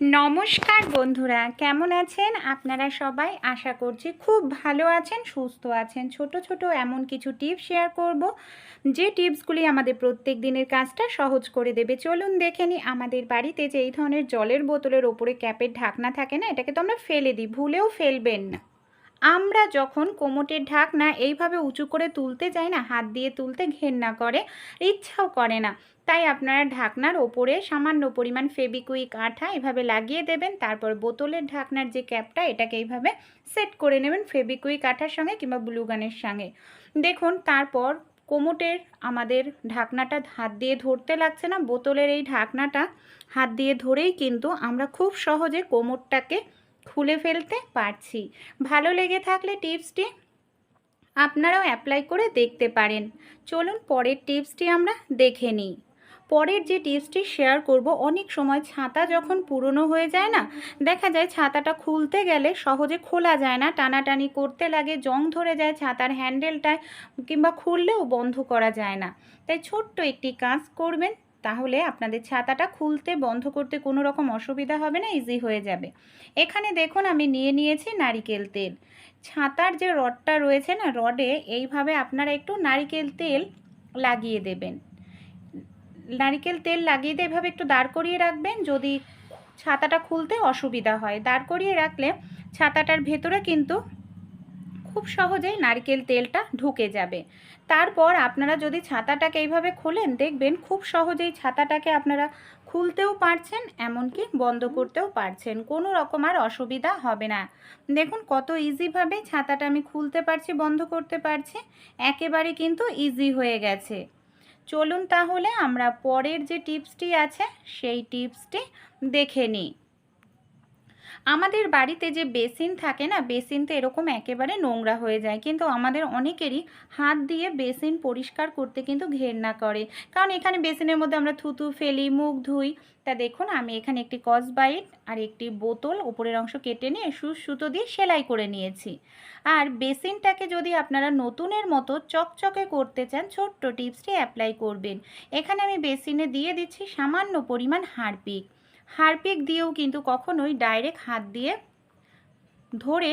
নমস্কার বন্ধুরা, কেমন আছেন? আপনারা সবাই আশা করছি খুব ভালো আছেন, সুস্থ আছেন। ছোট ছোট এমন কিছু টিপস শেয়ার করব। যে টিপসগুলি আমাদের প্রত্যেক দিনের কাজটা সহজ করে দেবে। চলুন দেখে নিই, আমাদের বাড়িতে যে এই ধরনের জলের বোতলের ওপরে ক্যাপের ঢাকনা থাকে না, এটাকে তো আমরা ফেলে দিই, ভুলেও ফেলবেন না। আমরা যখন কোমোটের ঢাকনা এইভাবে উঁচু করে তুলতে যাই না, হাত দিয়ে তুলতে ঘেন্না করে, ইচ্ছাও করে না। তাই আপনারা ঢাকনার ওপরে সামান্য পরিমাণ ফেবিকুইক আঠা এভাবে লাগিয়ে দেবেন, তারপর বোতলের ঢাকনার যে ক্যাপটা এটাকে এইভাবে সেট করে নেবেন ফেবিকুইক আঠার সঙ্গে কিংবা ব্লুগানের সঙ্গে। দেখুন, তারপর কোমোটের আমাদের ঢাকনাটা হাত দিয়ে ধরতে লাগছে না, বোতলের এই ঢাকনাটা হাত দিয়ে ধরেই কিন্তু আমরা খুব সহজে কোমরটাকে খুলে ফেলতে পারছি। ভালো লেগে থাকলে টিপসটি আপনারাও অ্যাপ্লাই করে দেখতে পারেন। চলুন পরের টিপসটি আমরা দেখে নিই। পরের যে টিপসটি শেয়ার করব, অনেক সময় ছাতা যখন পুরনো হয়ে যায় না, দেখা যায় ছাতাটা খুলতে গেলে সহজে খোলা যায় না, টানাটানি করতে লাগে, জং ধরে যায় ছাতার হ্যান্ডেলটায় কিংবা খুললেও বন্ধ করা যায় না। তাই ছোট্ট একটি কাজ করবেন তাহলে আপনাদের ছাতাটা খুলতে বন্ধ করতে কোনো রকম অসুবিধা হবে না ইজি হয়ে যাবে। এখানে দেখুন আমি নিয়ে নিয়েছি নারিকেল তেল। ছাতার যে রডটা রয়েছে না, রডে এইভাবে আপনারা একটু নারিকেল তেল লাগিয়ে দেবেন। নারিকেল তেল লাগিয়ে দিয়ে এভাবে একটু দাঁড় করিয়ে রাখবেন, যদি ছাতাটা খুলতে অসুবিধা হয়। দাঁড় করিয়ে রাখলে ছাতাটার ভেতরে কিন্তু খুব সহজেই নারকেল তেলটা ঢুকে যাবে। তারপর আপনারা যদি ছাতাটাকে এইভাবে খোলেন, দেখবেন খুব সহজেই ছাতাটাকে আপনারা খুলতেও পারছেন, এমনকি বন্ধ করতেও পারছেন। কোনো রকম আর অসুবিধা হবে না। দেখুন কত ইজিভাবে ছাতাটা আমি খুলতে পারছি, বন্ধ করতে পারছি, একেবারে কিন্তু ইজি হয়ে গেছে। চলুন তাহলে আমরা পরের যে টিপসটি আছে, সেই টিপসটি দেখে নিই। আমাদের বাড়িতে যে বেসিন থাকে না, বেসিন তো এরকম একেবারে নোংরা হয়ে যায়। কিন্তু আমাদের অনেকেরই হাত দিয়ে বেসিন পরিষ্কার করতে কিন্তু ঘেন্না করে। কারণ এখানে বেসিনের মধ্যে আমরা থুতু ফেলি, মুখ ধুই। তা দেখুন, আমি এখানে একটি কসবাইট আর একটি বোতল ওপরের অংশ কেটে নিয়ে সুস সুতো দিয়ে সেলাই করে নিয়েছি। আর বেসিনটাকে যদি আপনারা নতুনের মতো চকচকে করতে চান, ছোট্ট টিপসটি অ্যাপ্লাই করবেন। এখানে আমি বেসিনে দিয়ে দিচ্ছি সামান্য পরিমাণ হারপিক হারপিক দিয়েও কিন্তু কখনোই ডাইরেক্ট হাত দিয়ে ধরে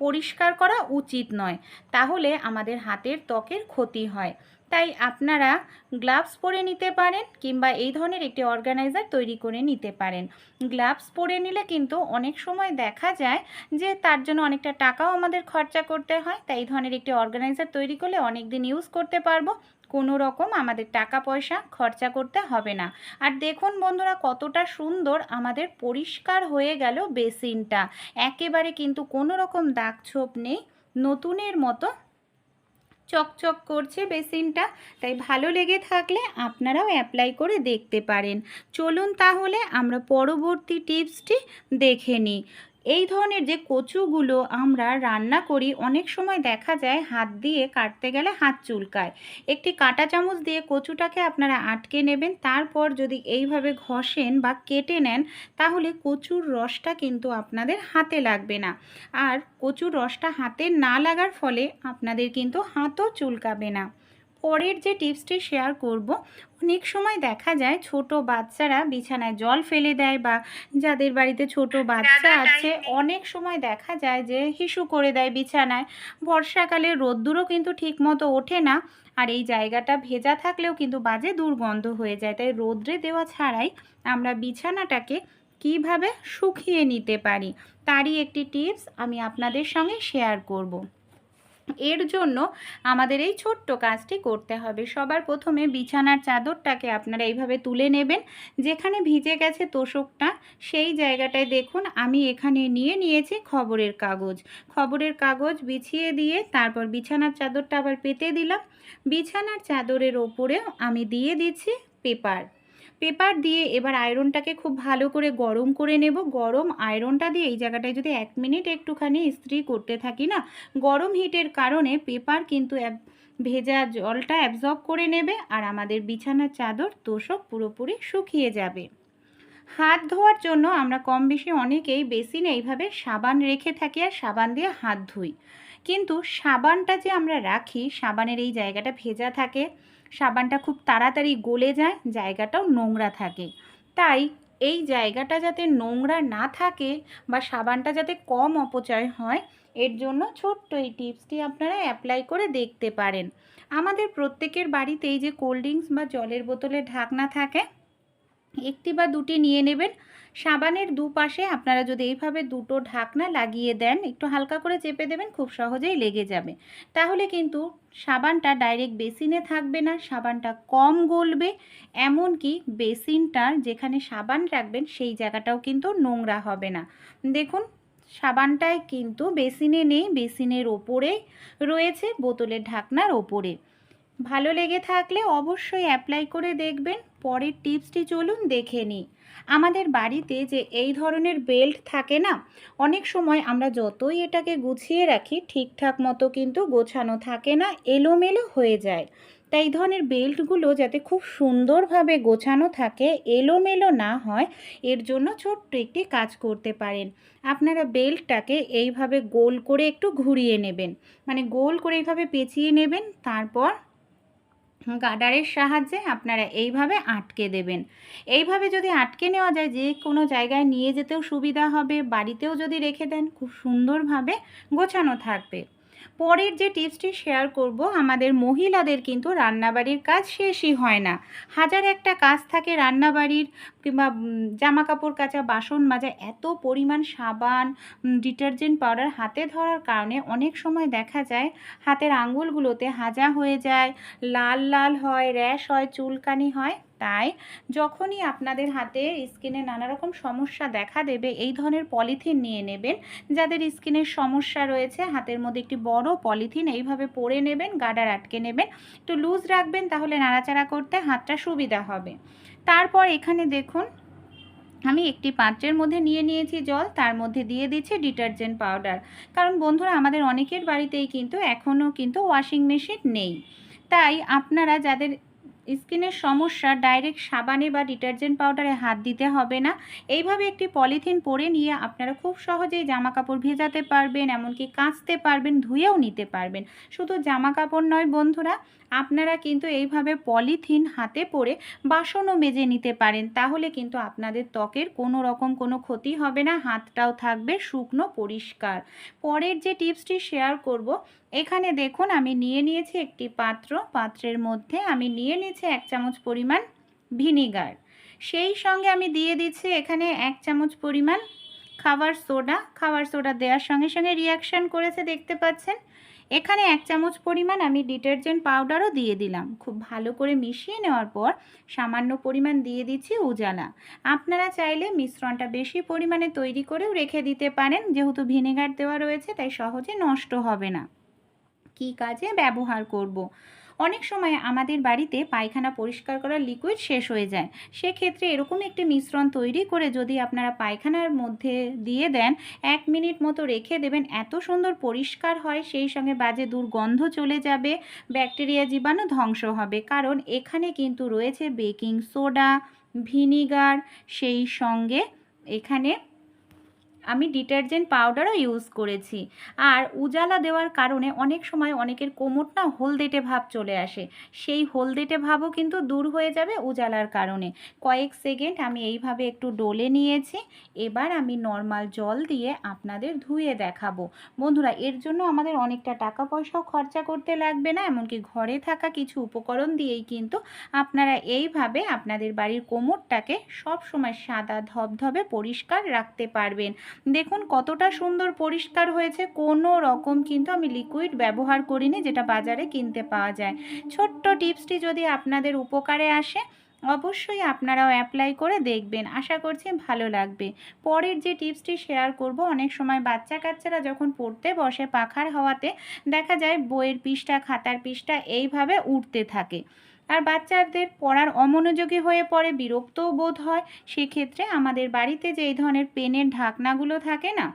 পরিষ্কার করা উচিত নয়। তাহলে আমাদের হাতের ত্বকের ক্ষতি হয়। তাই আপনারা গ্লাভস পরে নিতে পারেন কিংবা এই ধরনের একটি অর্গানাইজার তৈরি করে নিতে পারেন। গ্লাভস পরে নিলে কিন্তু অনেক সময় দেখা যায় যে তার জন্য অনেকটা টাকাও আমাদের খরচা করতে হয়। তাই এই ধরনের একটি অর্গানাইজার তৈরি করলে অনেক দিন ইউজ করতে পারব। কোনো রকম আমাদের টাকা পয়সা খরচা করতে হবে না। আর দেখুন বন্ধুরা, কতটা সুন্দর আমাদের পরিষ্কার হয়ে গেল বেসিনটা। একেবারে কিন্তু কোনো রকম দাগ ছোপ নেই। নতুনের মতো চকচক করছে বেসিনটা। তাই ভালো লেগে থাকলে আপনারাও অ্যাপ্লাই করে দেখতে পারেন। চলুন তাহলে আমরা পরবর্তী টিপসটি দেখে নিই। এই ধরনের যে কচুগুলো আমরা রান্না করি, অনেক সময় দেখা যায় হাত দিয়ে কাটতে গেলে হাত চুলকায়। একটি কাঁটা চামচ দিয়ে কচুটাকে আপনারা আটকে নেবেন, তারপর যদি এইভাবে ঘষেন বা কেটে নেন, তাহলে কচুর রসটা কিন্তু আপনাদের হাতে লাগবে না। আর কচুর রসটা হাতে না লাগার ফলে আপনাদের কিন্তু হাতও চুলকাবে না। পরের যে টিপসটি শেয়ার করব অনেক সময় দেখা যায় ছোট বাচ্চারা বিছানায় জল ফেলে দেয় বা যাদের বাড়িতে ছোট বাচ্চা আছে অনেক সময় দেখা যায় যে হিসু করে দেয় বিছানায়। বর্ষাকালে রোদ্দুরও কিন্তু ঠিকমতো ওঠে না আর এই জায়গাটা ভেজা থাকলেও কিন্তু বাজে দুর্গন্ধ হয়ে যায়। তাই রোদ্রে দেওয়া ছাড়াই আমরা বিছানাটাকে কীভাবে শুকিয়ে নিতে পারি তারই একটি টিপস আমি আপনাদের সঙ্গে শেয়ার করব। এর জন্য আমাদের এই ছোট্ট কাজটি করতে হবে। সবার প্রথমে বিছানার চাদরটাকে আপনারা এইভাবে তুলে নেবেন। যেখানে ভিজে গেছে তোষকটা, সেই জায়গাটায় দেখুন, আমি এখানে নিয়ে নিয়েছি খবরের কাগজ। খবরের কাগজ বিছিয়ে দিয়ে তারপর বিছানার চাদরটা আবার পেতে দিলাম। বিছানার চাদরের ওপরেও আমি দিয়ে দিচ্ছি পেপার। পেপার দিয়ে এবার আয়রনটাকে খুব ভালো করে গরম করে নেব। গরম আয়রনটা দিয়ে এই জায়গাটায় যদি এক মিনিট একটুখানি ইস্ত্রি করতে থাকি না, গরম হিটের কারণে পেপার কিন্তু ভেজা জলটা অ্যাবজর্ব করে নেবে আর আমাদের বিছানার চাদর তোষক পুরোপুরি শুকিয়ে যাবে। হাত ধোয়ার জন্য আমরা কম বেশি অনেকেই বেসিনে এইভাবে সাবান রেখে থাকি আর সাবান দিয়ে হাত ধুই। কিন্তু সাবানটা যে আমরা রাখি, সাবানের এই জায়গাটা ভেজা থাকে সাবানটা খুব তাড়াতাড়ি গলে যায়, জায়গাটাও নোংরা থাকে। তাই এই জায়গাটা যাতে নোংরা না থাকে বা সাবানটা যাতে কম অপচয় হয়, এর জন্য ছোট্ট এই টিপসটি আপনারা অ্যাপ্লাই করে দেখতে পারেন। আমাদের প্রত্যেকের বাড়িতেই যে কোল্ড ড্রিঙ্কস বা জলের বোতলে ঢাকনা থাকে একটি বা দুটি নিয়ে নেবেন। সাবানের দুপাশে আপনারা যদি এইভাবে দুটো ঢাকনা লাগিয়ে দেন, একটু হালকা করে চেপে দেবেন, খুব সহজেই লেগে যাবে। তাহলে কিন্তু সাবানটা ডাইরেক্ট বেসিনে থাকবে না, সাবানটা কম গলবে। এমনকি বেসিনটার যেখানে সাবান রাখবেন, সেই জায়গাটাও কিন্তু নোংরা হবে না। দেখুন, সাবানটায় কিন্তু বেসিনে নেই, বেসিনের ওপরে রয়েছে, বোতলের ঢাকনার ওপরে। ভালো লেগে থাকলে অবশ্যই অ্যাপ্লাই করে দেখবেন। পরের টিপসটি চলুন দেখে নিই। আমাদের বাড়িতে যে এই ধরনের বেল্ট থাকে না, অনেক সময় আমরা যতই এটাকে গুছিয়ে রাখি, ঠিকঠাক মতো কিন্তু গোছানো থাকে না, এলোমেলো হয়ে যায়। তাই ধরনের বেল্টগুলো যাতে খুব সুন্দরভাবে গোছানো থাকে, এলোমেলো না হয়, এর জন্য ছোট্ট একটি কাজ করতে পারেন। আপনারা বেল্টটাকে এইভাবে গোল করে একটু ঘুরিয়ে নেবেন। মানে গোল করে এইভাবে পেঁচিয়ে নেবেন, তারপর গার্ডারের সাহায্যে আপনারা এইভাবে আটকে দেবেন। এইভাবে যদি আটকে নেওয়া যায়, যে কোনো জায়গায় নিয়ে যেতেও সুবিধা হবে, বাড়িতেও যদি রেখে দেন, খুব সুন্দরভাবে গোছানো থাকবে। পরের যে টিপসটি শেয়ার করব, আমাদের মহিলাদের কিন্তু রান্নাবাড়ির কাজ শেষই হয় না। হাজার একটা কাজ থাকে রান্নাবাড়ির কিংবা জামা কাপড় কাচা, বাসন মাজা, এত পরিমাণ সাবান ডিটারজেন্ট পাউডার হাতে ধরার কারণে অনেক সময় দেখা যায় হাতের আঙুলগুলোতে হাজা হয়ে যায়, লাল লাল হয়, র্যাশ হয়, চুলকানি হয়। তাই যখনই আপনাদের হাতে স্কিনে নানা রকম সমস্যা দেখা দেবে, এই ধরনের পলিথিন নিয়ে নেবেন। যাদের স্কিনের সমস্যা রয়েছে, হাতের মধ্যে একটি বড় পলিথিন এইভাবে পরে নেবেন, গাডার আটকে নেবেন। একটু লুজ রাখবেন, তাহলে নাড়াচাড়া করতে হাতটা সুবিধা হবে। তারপর এখানে দেখুন, আমি একটি পাত্রের মধ্যে নিয়ে নিয়েছি জল, তার মধ্যে দিয়ে দিচ্ছি ডিটারজেন্ট পাউডার। কারণ বন্ধুরা, আমাদের অনেকের বাড়িতেই কিন্তু এখনও কিন্তু ওয়াশিং মেশিন নেই। তাই আপনারা যাদের স্কিনের সমস্যা, ডাইরেক্ট সাবানে বা ডিটারজেন্ট পাউডারে হাত দিতে হবে না। এইভাবে একটি পলিথিন পরে নিয়ে আপনারা খুব সহজেই জামা কাপড় ভেজাতে পারবেন, এমনকি কাচতে পারবেন, ধুয়েও নিতে পারবেন। শুধু জামা কাপড় নয় বন্ধুরা আপনারা কিন্তু এইভাবে পলিথিন হাতে পরে বাসনও মেজে নিতে পারেন। তাহলে কিন্তু আপনাদের ত্বকের কোনো রকম কোনো ক্ষতি হবে না, হাতটাও থাকবে শুকনো, পরিষ্কার। পরের যে টিপসটি শেয়ার করব, এখানে দেখুন আমি নিয়ে নিয়েছি একটি পাত্র। পাত্রের মধ্যে আমি নিয়ে নিয়েছি এক চামচ পরিমাণ ভিনিগার। সেই সঙ্গে আমি দিয়ে দিচ্ছি এখানে এক চামচ পরিমাণ খাবার সোডা। খাবার সোডা দেওয়ার সঙ্গে সঙ্গে রিয়াকশান করেছে, দেখতে পাচ্ছেন? এখানে এক চামচ পরিমাণ আমি ডিটারজেন্ট পাউডারও দিয়ে দিলাম। খুব ভালো করে মিশিয়ে নেওয়ার পর সামান্য পরিমাণ দিয়ে দিচ্ছি উজালা। আপনারা চাইলে মিশ্রণটা বেশি পরিমাণে তৈরি করেও রেখে দিতে পারেন, যেহেতু ভিনেগার দেওয়া রয়েছে, তাই সহজে নষ্ট হবে না। কি কাজে ব্যবহার করব। অনেক সময় আমাদের বাড়িতে পায়খানা পরিষ্কার করার লিকুইড শেষ হয়ে যায়। সেক্ষেত্রে এরকম একটি মিশ্রণ তৈরি করে যদি আপনারা পায়খানার মধ্যে দিয়ে দেন, এক মিনিট মতো রেখে দেবেন, এত সুন্দর পরিষ্কার হয়, সেই সঙ্গে বাজে দুর্গন্ধ চলে যাবে, ব্যাকটেরিয়া জীবাণু ধ্বংস হবে। কারণ এখানে কিন্তু রয়েছে বেকিং সোডা, ভিনিগার, সেই সঙ্গে এখানে আমি ডিটারজেন্ট পাউডারও ইউজ করেছি। আর উজালা দেওয়ার কারণে অনেক সময় অনেকের কোমর না হলদেটে ভাব চলে আসে। সেই হলদেটে ভাবও কিন্তু দূর হয়ে যাবে উজালার কারণে। কয়েক সেকেন্ড আমি এইভাবে একটু ডলে নিয়েছি। এবার আমি নর্মাল জল দিয়ে আপনাদের ধুয়ে দেখাবো। বন্ধুরা, এর জন্য আমাদের অনেকটা টাকা পয়সাও খরচা করতে লাগবে না, এমনকি ঘরে থাকা কিছু উপকরণ দিয়েই কিন্তু আপনারা এইভাবে আপনাদের বাড়ির কোমরটাকে সবসময় সাদা ধবধবে পরিষ্কার রাখতে পারবেন। দেখুন কতটা সুন্দর পরিষ্কার হয়েছে। কোনো রকম কিন্তু আমি লিকুইড ব্যবহার করিনি যেটা বাজারে কিনতে পাওয়া যায়। ছোট্ট টিপসটি যদি আপনাদের উপকারে আসে, অবশ্যই আপনারাও অ্যাপ্লাই করে দেখবেন। আশা করছি ভালো লাগবে। পরের যে টিপসটি শেয়ার করব, অনেক সময় বাচ্চা কাচ্চারা যখন পড়তে বসে পাখার হওয়াতে, দেখা যায় বইয়ের পিসটা খাতার পিসটা এইভাবে উঠতে থাকে। আর বাচ্চাদের পড়ার অমনোযোগী হয়ে পড়ে, বিরক্তও বোধ হয়, সেক্ষেত্রে আমাদের বাড়িতে যে এই ধরনের পেনের ঢাকনাগুলো থাকে না,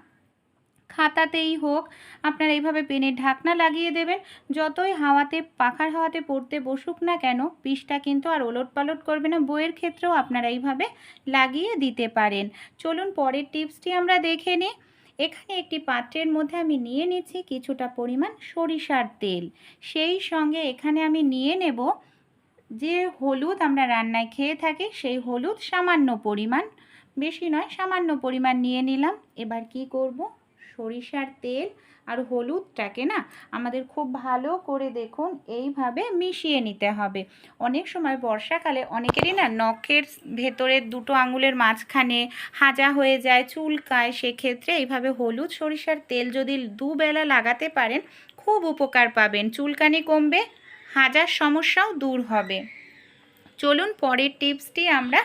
খাতাতেই হোক, আপনারা এইভাবে পেনের ঢাকনা লাগিয়ে দেবেন, যতই হাওয়াতে, পাখার হাওয়াতে পড়তে বসুক না কেন, পিসটা কিন্তু আর ওলট পালট করবে না, বইয়ের ক্ষেত্রেও আপনারা এইভাবে লাগিয়ে দিতে পারেন। চলুন পরের টিপসটি আমরা দেখে নিই। এখানে একটি পাত্রের মধ্যে আমি নিয়ে নিচ্ছি কিছুটা পরিমাণ সরিষার তেল। সেই সঙ্গে এখানে আমি নিয়ে নেব যে হলুদ আমরা রান্নায় খেয়ে থাকি, সেই হলুদ সামান্য পরিমাণ, বেশি নয়, সামান্য পরিমাণ নিয়ে নিলাম। এবার কি করব? সরিষার তেল আর হলুদটাকে না আমাদের খুব ভালো করে দেখুন, এইভাবে মিশিয়ে নিতে হবে। অনেক সময় বর্ষাকালে অনেকেরই না নখের ভেতরের দুটো আঙুলের মাঝখানে হাজা হয়ে যায়, চুলকায়, সেক্ষেত্রে এইভাবে হলুদ, সরিষার তেল যদি দুবেলা লাগাতে পারেন, খুব উপকার পাবেন। চুলকানি কমবে হাজার সমস্যাও দূর হবে। চলুন পরের টিপসটি আমরা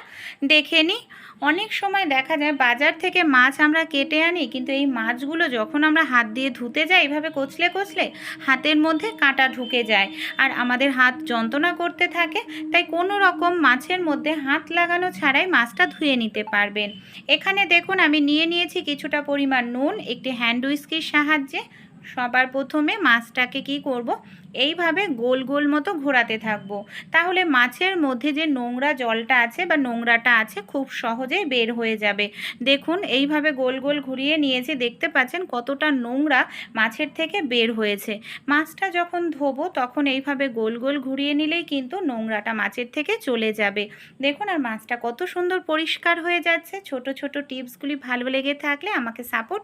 দেখে নিই। অনেক সময় দেখা যায় বাজার থেকে মাছ আমরা কেটে আনি, কিন্তু এই মাছগুলো যখন আমরা হাত দিয়ে ধুতে যাই, এভাবে কচলে কচলে হাতের মধ্যে কাঁটা ঢুকে যায় আর আমাদের হাত যন্ত্রণা করতে থাকে, তাই কোনো রকম মাছের মধ্যে হাত লাগানো ছাড়াই মাছটা ধুয়ে নিতে পারবেন। এখানে দেখুন, আমি নিয়ে নিয়েছি কিছুটা পরিমাণ নুন, একটি হ্যান্ড উইস্কির সাহায্যে। সবার প্রথমে মাছটাকে কি করব? এইভাবে গোল গোল মতো ঘোরাতে থাকব। তাহলে মাছের মধ্যে যে নোংরা জলটা আছে বা নোংরাটা আছে খুব সহজেই বের হয়ে যাবে। দেখুন, এইভাবে গোল গোল ঘুরিয়ে নিয়েছি, দেখতে পাচ্ছেন কতটা নোংরা মাছের থেকে বের হয়েছে। মাছটা যখন ধোবো, তখন এইভাবে গোল গোল ঘুরিয়ে নিলেই কিন্তু নোংরাটা মাছের থেকে চলে যাবে। দেখুন, আর মাছটা কত সুন্দর পরিষ্কার হয়ে যাচ্ছে। ছোট ছোট টিপসগুলি ভালো লেগে থাকলে আমাকে সাপোর্ট